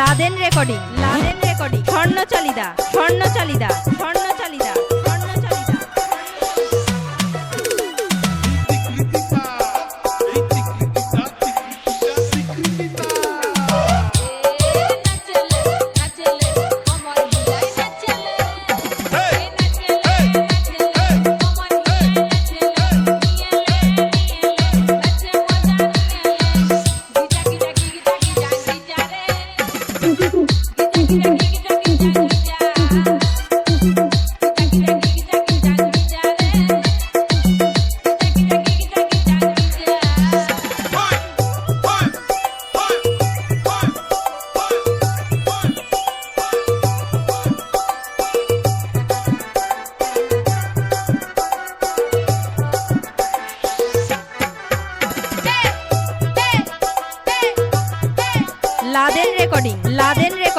Laden recording লাদেন recording. স্বর্ণ চালিদা স্বর্ণ চালিদা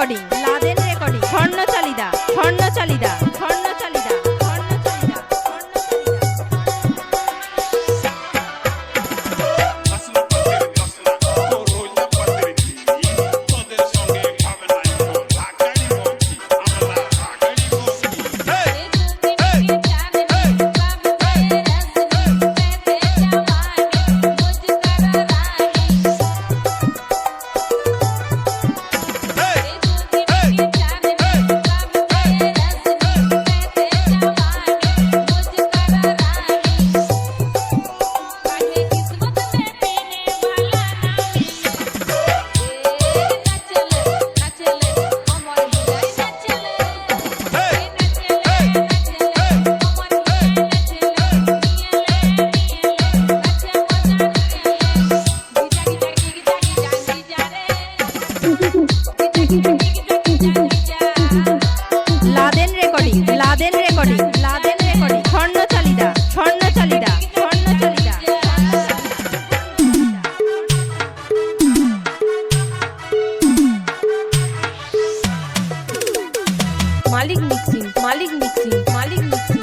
রেকর্ডিং লাদেন রেকর্ডিং লাদেন recording Laden Malik mixing Malik mixing Malik mixing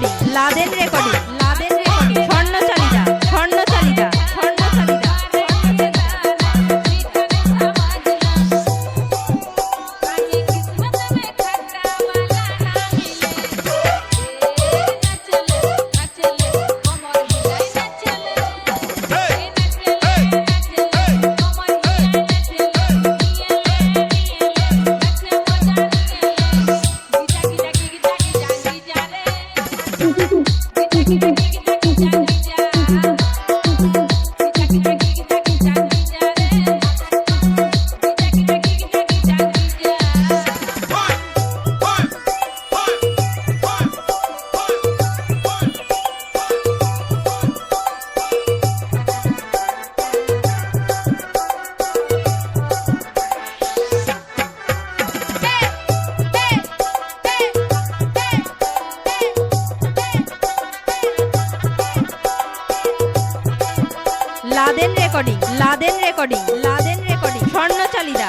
recording Laden recording লাদেন রেকর্ডিং লাদেন রেকর্ডিং লাদেন রেকর্ডিং স্বর্ণচালিদা